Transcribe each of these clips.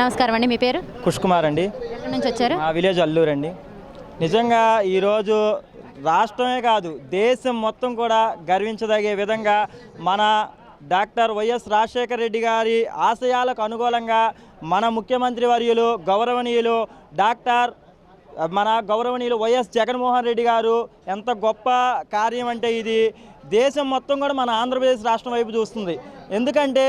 నమస్కారం అండి మీ పేరు? కుష్కుమార్ అండి. ఎక్కడి నుంచి వచ్చారు? మా విలేజ్ అల్లూరు అండి. నిజంగా ఈరోజు రాష్ట్రమే కాదు దేశం మొత్తం కూడా గర్వించదగే విధంగా మన డాక్టర్ వైఎస్ రాజశేఖర రెడ్డి గారి ఆశయాలకు అనుకూలంగా మన ముఖ్యమంత్రి వర్యులు గౌరవనీయులు డాక్టర్ మన గౌరవనీయులు వైఎస్ జగన్మోహన్ రెడ్డి గారు ఎంత గొప్ప కార్యం అంటే ఇది. దేశం మొత్తం కూడా మన ఆంధ్రప్రదేశ్ రాష్ట్రం వైపు చూస్తుంది. ఎందుకంటే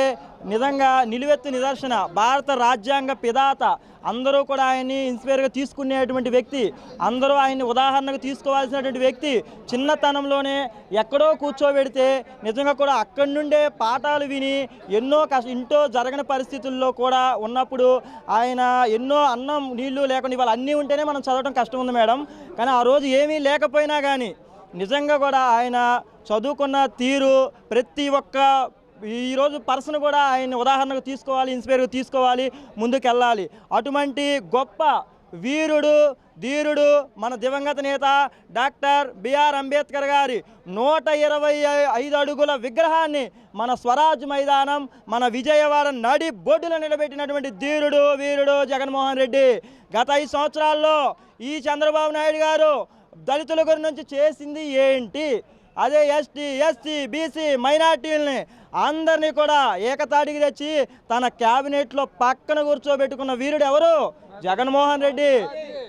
నిజంగా నిలువెత్తు నిదర్శన భారత రాజ్యాంగ పిదాత అందరూ కూడా ఆయన్ని ఇన్స్పైర్గా తీసుకునేటువంటి వ్యక్తి అందరూ ఆయన్ని ఉదాహరణకు తీసుకోవాల్సినటువంటి వ్యక్తి చిన్నతనంలోనే ఎక్కడో కూర్చోబెడితే నిజంగా కూడా అక్కడి నుండే పాఠాలు విని ఎన్నో కష్ట ఇంట్లో జరగని పరిస్థితుల్లో కూడా ఉన్నప్పుడు ఆయన ఎన్నో అన్నం నీళ్ళు లేకుండా ఇవాళ అన్నీ ఉంటేనే మనం చదవడం కష్టం ఉంది మేడం. కానీ ఆ రోజు ఏమీ లేకపోయినా కానీ నిజంగా కూడా ఆయన చదువుకున్న తీరు ప్రతి ఒక్క ఈరోజు పర్సన్ కూడా ఆయన ఉదాహరణకు తీసుకోవాలి ఇన్స్పైర్గా తీసుకోవాలి ముందుకెళ్ళాలి. అటువంటి గొప్ప వీరుడు ధీరుడు మన దివంగత నేత డాక్టర్ బిఆర్ అంబేద్కర్ గారి నూట ఇరవై ఐదు అడుగుల విగ్రహాన్ని మన స్వరాజ్ మైదానం మన విజయవాడ నడి బొడ్డులో నిలబెట్టినటువంటి ధీరుడు వీరుడు జగన్మోహన్ రెడ్డి. గత ఐదు సంవత్సరాల్లో ఈ చంద్రబాబు నాయుడు గారు దళితుల గురించి చేసింది ఏంటి? అదే ఎస్టీ ఎస్సీ బీసీ మైనార్టీలని అందరినీ కూడా ఏకతాటికి తెచ్చి తన క్యాబినెట్లో పక్కన కూర్చోబెట్టుకున్న వీరుడు ఎవరు? జగన్మోహన్ రెడ్డి.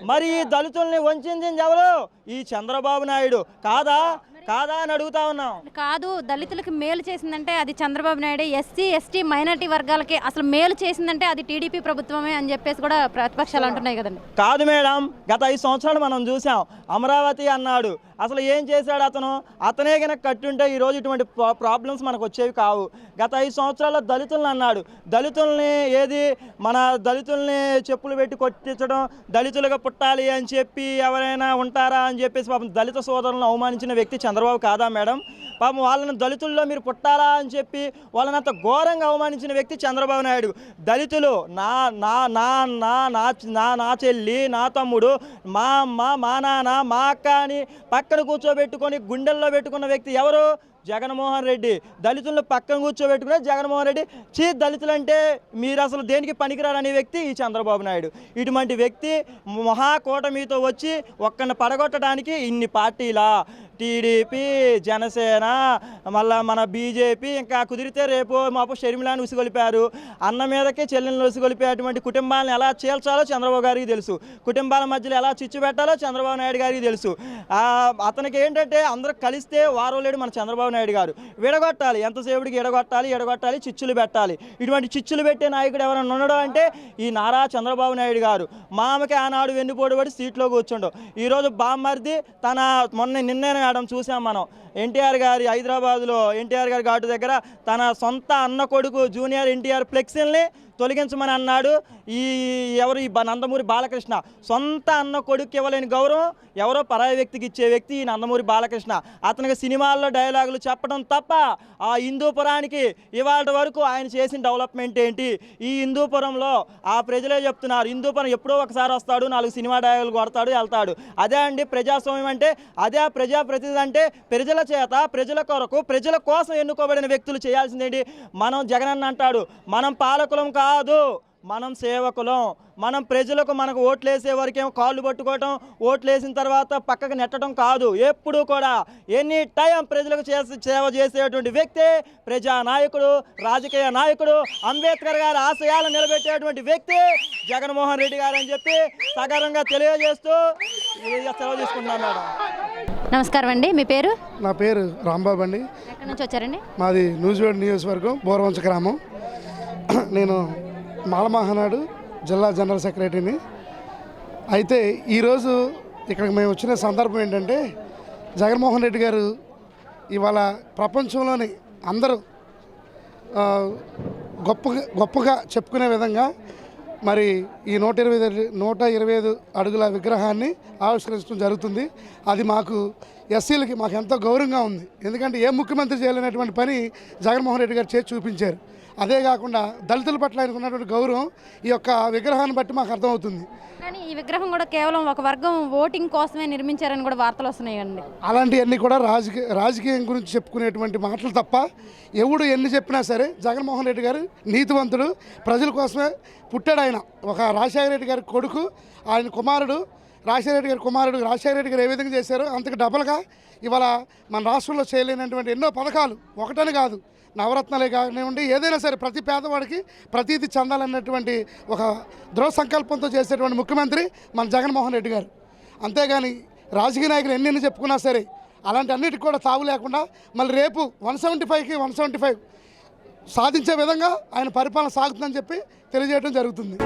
మరి ఈ దళితుల్ని వంచింది ఎవరు? ఈ చంద్రబాబు నాయుడు. కాదా? కాదా అని అడుగుతా ఉన్నాం. కాదు దళితులకు మేలు చేసిందంటే అది Chandrababu Naidu. SC ST minority వర్గాలకి అసలు మేలు చేసిందంటే అది టీడీపీ ప్రభుత్వమే అని చెప్పేసి కూడా ప్రతిపక్షాలు అంటున్నాయి కదండి. కాదు మేడం గత ఐదు సంవత్సరాలు మనం చూసాం. అమరావతి అన్నాడు. అసలు ఏం చేశాడు అతను? అతనే కనుక కట్టుంటే ఈరోజు ఇటువంటి ప్రా- ప్రాబ్లమ్స్ మనకు వచ్చేవి కావు. గత ఐదు సంవత్సరాల్లో దళితులను అన్నాడు. దళితుల్ని ఏది? మన దళితుల్ని చెప్పులు పెట్టి కొట్టించడం దళితులుగా పుట్టాలి అని చెప్పి ఎవరైనా ఉంటారా అని చెప్పేసి పాపం దళిత సోదరులను అవమానించిన వ్యక్తి చంద్రబాబు కాదా మేడం? పాపం వాళ్ళని దళితుల్లో మీరు పుట్టాలా అని చెప్పి వాళ్ళని అంత ఘోరంగా అవమానించిన వ్యక్తి చంద్రబాబు నాయుడు. దళితులు నా నా నా నా నా నా నా చెల్లి నా తమ్ముడు మా అమ్మ మా నాన్న మా అక్క అని పక్కన కూర్చోబెట్టుకొని గుండెల్లో పెట్టుకున్న వ్యక్తి ఎవరు? జగన్మోహన్ రెడ్డి. దళితులను పక్కన కూర్చోబెట్టుకునే జగన్మోహన్ రెడ్డి. చీ దళితులు అంటే మీరు అసలు దేనికి పనికిరారనే వ్యక్తి ఈ చంద్రబాబు నాయుడు. ఇటువంటి వ్యక్తి మహాకూటమితో వచ్చి ఒక్కడిని పడగొట్టడానికి ఇన్ని పార్టీలా? టీడీపీ జనసేన మళ్ళా మన బీజేపీ ఇంకా కుదిరితే రేపు మాపు షర్మిలాని ఉసిగొలిపారు. అన్న మీదకే చెల్లెలను ఉసిగొలిపేటువంటి కుటుంబాలను ఎలా చీల్చాలో చంద్రబాబు గారికి తెలుసు. కుటుంబాల మధ్యలో ఎలా చిచ్చు పెట్టాలో చంద్రబాబు నాయుడు గారికి తెలుసు. అతనికి ఏంటంటే అందరూ కలిస్తే వారం లేడు మన చంద్రబాబు నాయుడు గారు. విడగొట్టాలి ఎంతసేపుడికి ఎడగొట్టాలి ఎడగొట్టాలి చిచ్చులు పెట్టాలి. ఇటువంటి చిచ్చులు పెట్టే నాయకుడు ఎవరైనా ఉండడం అంటే ఈ నారా చంద్రబాబు నాయుడు గారు. మామకి ఆనాడు వెన్నుపోటు పడి సీట్లో కూర్చుండవు ఈరోజు బామ్మర్ది తన మొన్న నిన్న ఆడడం చూసాం మనం. ఎన్టీఆర్ గారి హైదరాబాద్లో ఎన్టీఆర్ గారి ఘాటు దగ్గర తన సొంత అన్న కొడుకు జూనియర్ ఎన్టీఆర్ ఫ్లెక్సీల్ని తొలగించమని అన్నాడు. ఈ ఎవరు? ఈ నందమూరి బాలకృష్ణ. సొంత అన్న కొడుకు ఇవ్వలేని గౌరవం ఎవరో పరాయి వ్యక్తికి ఇచ్చే వ్యక్తి ఈ నందమూరి బాలకృష్ణ. అతనికి సినిమాల్లో డైలాగులు చెప్పడం తప్ప ఆ హిందూపురానికి ఇవాళ వరకు ఆయన చేసిన డెవలప్మెంట్ ఏంటి? ఈ హిందూపురంలో ఆ ప్రజలే చెప్తున్నారు. హిందూపురం ఎప్పుడో ఒకసారి వస్తాడు నాలుగు సినిమా డైలాగులు కొడతాడు వెళ్తాడు. అదే అండి ప్రజాస్వామ్యం అంటే అదే ప్రజా ప్రతిదంటే ప్రజల చేత ప్రజల కొరకు ప్రజల కోసం ఎన్నుకోబడిన వ్యక్తులు చేయాల్సిందేంటి? మనం జగనన్న అంటాడు మనం పాలకులం కాదు మనం సేవకులం. మనం ప్రజలకు మనకు ఓట్లేసే వరకేమో కాళ్ళు పట్టుకోవటం ఓట్లేసిన తర్వాత పక్కకు నెట్టడం కాదు. ఎప్పుడూ కూడా ఎనీ టైం ప్రజలకు చేసే సేవ చేసేటువంటి వ్యక్తి ప్రజా నాయకుడు రాజకీయ నాయకుడు అంబేద్కర్ గారి ఆశయాలు నిలబెట్టేటువంటి వ్యక్తి జగన్మోహన్ రెడ్డి గారు అని చెప్పి సగర్వంగా తెలియజేస్తూ సెలవు తీసుకుంటున్నాను మేడం. నమస్కారం అండి మీ పేరు? నా పేరు రాంబాబు అండి. ఎక్కడి నుంచి వచ్చారండి? మాది న్యూజివేడ్ నియోజకవర్గం బోరవంచ గ్రామం. నేను మాలమహానాడు జిల్లా జనరల్ సెక్రటరీని. అయితే ఈరోజు ఇక్కడికి మేము వచ్చిన సందర్భం ఏంటంటే జగన్మోహన్ రెడ్డి గారు ఇవాళ ప్రపంచంలోని అందరూ గొప్పగా గొప్పగా చెప్పుకునే విధంగా మరి ఈ నూట ఇరవై నూట ఇరవై ఐదు అడుగుల విగ్రహాన్ని ఆవిష్కరించడం జరుగుతుంది. అది మాకు ఎస్సీలకి మాకు ఎంతో గౌరవంగా ఉంది. ఎందుకంటే ఏ ముఖ్యమంత్రి చేయలేనటువంటి పని జగన్మోహన్ రెడ్డి గారు చేసి చూపించారు. అదే కాకుండా దళితుల పట్ల ఆయనకు ఉన్నటువంటి గౌరవం ఈ యొక్క విగ్రహాన్ని బట్టి మాకు అర్థమవుతుంది. కానీ ఈ విగ్రహం కూడా కేవలం ఒక వర్గం ఓటింగ్ కోసమే నిర్మించారని కూడా వార్తలు వస్తున్నాయండి. అలాంటివన్నీ కూడా రాజకీయ రాజకీయం గురించి చెప్పుకునేటువంటి మాటలు తప్ప ఎవడు ఎన్ని చెప్పినా సరే జగన్మోహన్ రెడ్డి గారు నీతివంతుడు. ప్రజల కోసమే పుట్టాడు ఆయన. ఒక రాజశేఖర రెడ్డి గారి కొడుకు ఆయన కుమారుడు రాజశేఖర రెడ్డి గారి కుమారుడు రాజశేఖర రెడ్డి గారు ఏ విధంగా చేశారో అంతకు డబల్గా ఇవాళ మన రాష్ట్రంలో చేయలేనటువంటి ఎన్నో పథకాలు ఒకటని కాదు. నవరత్నాలే కానివ్వండి ఏదైనా సరే ప్రతి పేదవాడికి ప్రతీది చెందాలన్నటువంటి ఒక దృఢ సంకల్పంతో చేసేటువంటి ముఖ్యమంత్రి మన జగన్మోహన్ రెడ్డి గారు. అంతేగాని రాజకీయ నాయకులు ఎన్ని ఎన్ని చెప్పుకున్నా సరే అలాంటి అన్నిటికి కూడా తావు లేకుండా మళ్ళీ రేపు వన్ సెవెంటీ ఫైవ్కి వన్ సెవెంటీ ఫైవ్ సాధించే విధంగా ఆయన పరిపాలన సాగుతుందని చెప్పి తెలియజేయడం జరుగుతుంది.